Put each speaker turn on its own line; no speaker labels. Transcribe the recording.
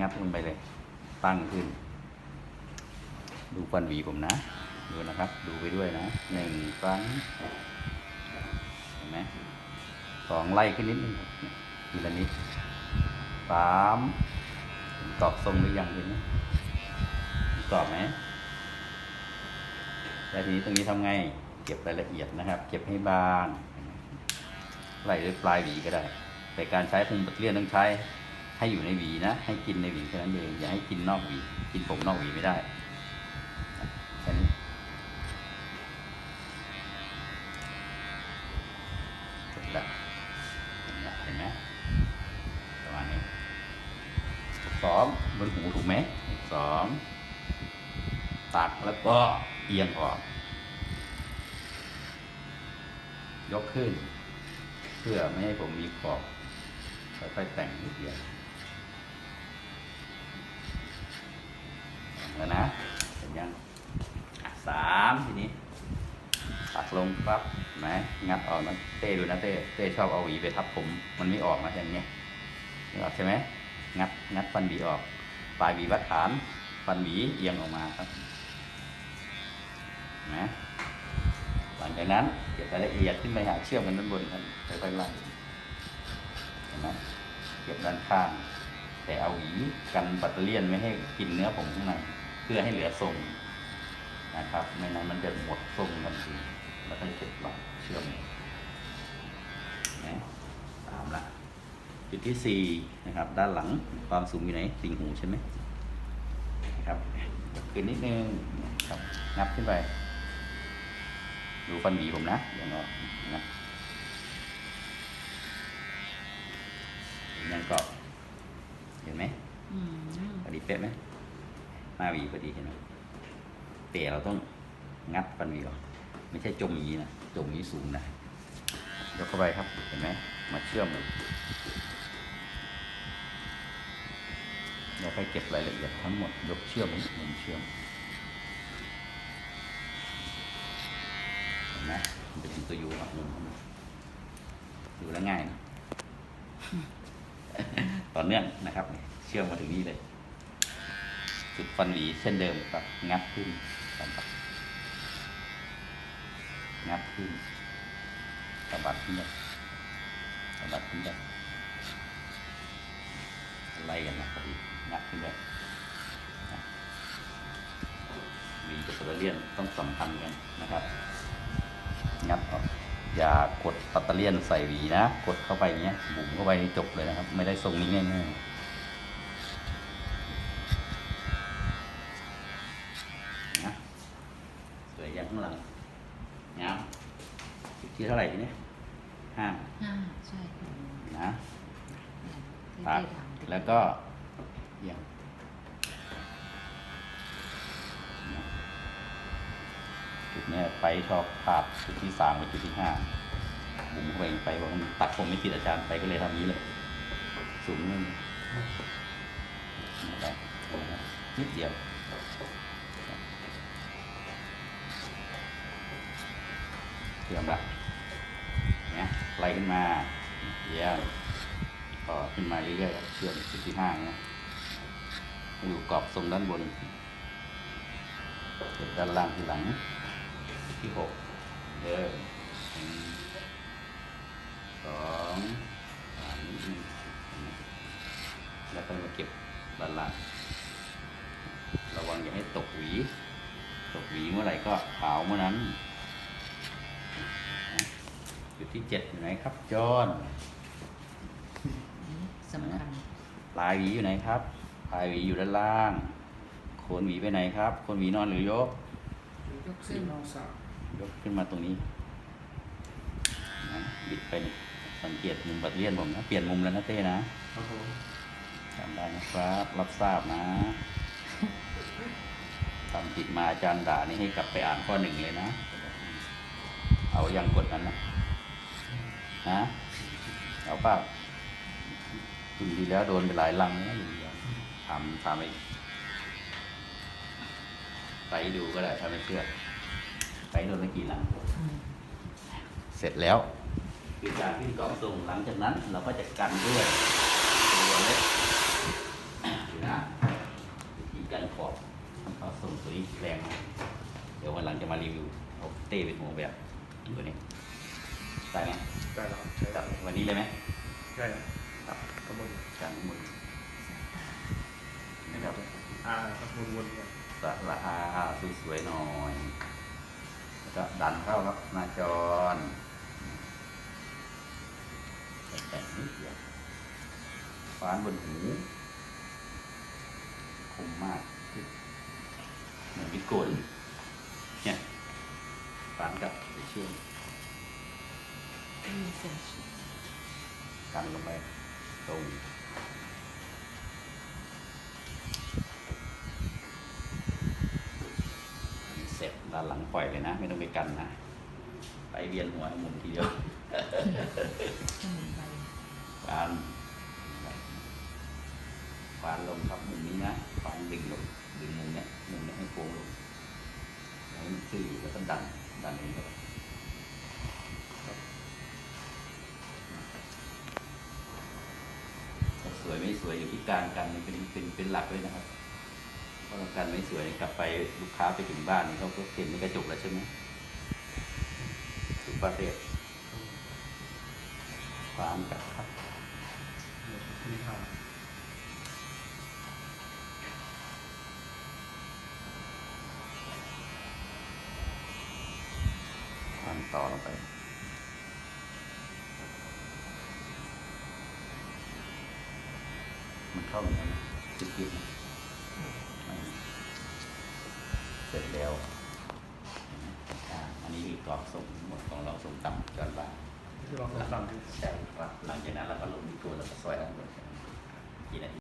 งับลงไปเลย ตั้งขึ้น ดูฟันหวีผมนะ ดูนะครับ ดูไปด้วยนะหนึ่งครั้งเห็นไหมสองไล่ขึ้นนิดนึงทีละนิดสามกรอบทรงหรือยังเห็นไหมกรอบไหมแล้วทีนี้ตรงนี้ทำไง เก็บรายละเอียดนะครับ เก็บให้บางไล่ด้วยปลายหวีก็ได้ แต่การใช้พุงปัดเลี่ยนต้องใช้ ให้อยู่ในหวีนะ ให้กินในหวีแค่นั้นเองอย่าให้กินนอกหวี กินผมนอกหวีไม่ได้แค่นี้เสร็จแล้วเห็นไหมประมาณนี้สองบนหูถูกไหมสองตัดแล้วก็เอียงออก ยกขึ้น เพื่อไม่ให้ผมมีขอบค่อยๆแต่งนิดเดียว แล้วนะเห็นยังสามทีนี้ตัดลงปั๊บไหมงัดออกนะเต้ดูนะเต้เต้ชอบเอาหวีไปทับผม มันไม่ออกนะอย่างเนี้ยออกใช่ไหมงัดงัดฟันหวีออก ปลายหวีวัดฐานฟันหวีเอียงออกมาครับนไหลังจากนั้นเก็บรายละเอียดขึ้นไปหาเชื่อมกันด้านบนกันค่อยๆไล่เห็นไหมเก็บด้านข้าง แต่เอาหวีกันปัตเตอร์เลียนไม่ให้กินเนื้อผมข้างใน พื่อให้เหลือทรงนะครับ ไม่นั้นมันจะหมดทรงทันทีแล้วก็เก็บหลังเชื่อมนะสามละจุดที่สี่นะครับ ด้านหลังความสูงอยู่ไหนติ่งหูใช่ไหมนะครับยกขึ้นนิดนึงนะครับงับขึ้นไป ดูฟันหวีผมนะอย่างออกนะยังกรอบเห็นไหม
อืม
พอดีเป๊ะไหม หน้าหวีพอดีเห็นไหมแต่เราต้องงัดฟันหวีออกไม่ใช่จมอย่างนี้นะจมอย่างนี้สูงนะยกเข้าไปครับเห็นไหมมาเชื่อมเลยเราค่อยเก็บรายละเอียดทั้งหมดยกเชื่อมมุมเชื่อมเห็นไหมมันจะเป็นตัวยูอะมุมมันดูแล้วง่ายนะต่อเนื่องนะครับ เชื่อมมาถึงนี่เลย จุดฟันหวีเช่นเดิมครับ งัดขึ้นสะบัดงัดขึ้นสะบัดขึ้นไปสะบัดขึ้นไปไล่กันนะพอดีงัดขึ้นไปนะหวีกับโซลาเลียนต้องสัมพันธ์กันนะครับ งัดออกอย่ากดปัตเตอร์เลียนใส่หวีนะ กดเข้าไปอย่างเงี้ยบุ๋มเข้าไปจบเลยนะครับ ไม่ได้ทรงนี้ง่ายๆ นะ สวยยังข้างหลังงามที่เท่าไหร่ทีนี้ห้า
ห้าใช่ค่ะ
นะ
ที่
ตัด
ได้ทำ
แล้วก็เอียงนะจุดเนี้ยไปชอบภาพจุดที่สามกับจุดที่ห้าบุ๋มเข้าไปไปบอกว่ามันตัดผมไม่ติดอาจารย์ไปก็เลยทำนี้เลยสูงนิดนึงนะครับนิดเดียว เชื่อมละเนี่ยไล่ขึ้นมาเยี่ยมก็ขึ้นมาเรื่อยๆเชื่อมจุดที่ห้าเนี่ยอยู่กรอบทรงด้านบนเสร็จด้านล่างที่หลังที่หกเดินสองสามนิดนึงแล้วก็มาเก็บด้านล่างระวังอย่าให้ตกหวี ตกหวีเมื่อไหร่ก็ขาวเมื่อนั้น จุดที่เจ็ดอยู่ไหนครับจอน
สำคัญ
ปลายหวีอยู่ไหนครับปลายหวีอยู่ด้านล่าง โคนหวีไปไหนครับ โคนหวีนอนหรือยก
ยกขึ้น
ยกขึ้นมาตรงนี้นะบิดไปสังเกตมุมบัดเลียนผมนะ เปลี่ยนมุมแล้วนะเต้นะจำได้นะครับ รับทราบนะทำผิดมาอาจารย์ด่านี่ให้กลับไปอ่านข้อหนึ่งเลยนะ เอายังกดนั้นนะ ฮะเอาป้าดีที่แล้วโดนไปหลายลังนะอยู่ทำทำไปไปดูก็ได้ทำไม่เชื่อไปโดนไปกี่ลัง เสร็จแล้วคือการที่กล่องส่งหลังจากนั้น เราก็จะกันด้วยตัวเล็กนะวิธีกันขอบเขาส่งตัวนี้แรง เดี๋ยววันหลังจะมารีวิวเอาเต้เป็นหัวแบบตัวนี้ ได้ไหม
ได้แล้วครับใช้
จั
ได้
บวันนี้เลยไหม
ใช่ครับครับกระบวน
จับมือนะครับ
อ่าครับวนๆกัน
สระอาสวยๆหน่อยแล้วก็ดันเข้าครับหน้าจรแต่งนิดเดียวฟานบนหูคมมากเหมือนวิโกนเนี่ยฟานกับไปเชื่อม
มีเสียง
กันลงไปตรงเสร็จด้านหลังปล่อยเลยนะ ไม่ต้องไปกันนะ ไปเวียนหัวหมุนทีเดียว
สมุนไพร
ฟานฟานลงครับมุมนี้นะฟานดึงลงดึงมุมเนี้ยมุมเนี้ยให้โค้งลงให้มันซื่อแล้วก็ดันดันนี้เข้าไปแต่สวยไม่สวยอยู่ที่ การกันเป็นเป็นเป็นหลักเลยนะครับเพราะเรากันไม่สวยกลับไปลูกค้าไปถึงบ้านนี่เขาก็เห็นในกระจกแล้วใช่ไหมสุภาพเรียบฟานกับครับ
มีทาง
ทางต่อลงไป มันเข้าอย่างนี้จิบจิบไม่เสร็จแล้วเห็นไหมอ่าอันนี้คือกรอบส่งหมดของเราส่งต่ำจอนบ้าน
ที่เราต้องตามที่
ใช่ครับหลังจากนั้นเราก็ลงที่ตัวแล้วก็ซอยด้านบนกี่นาที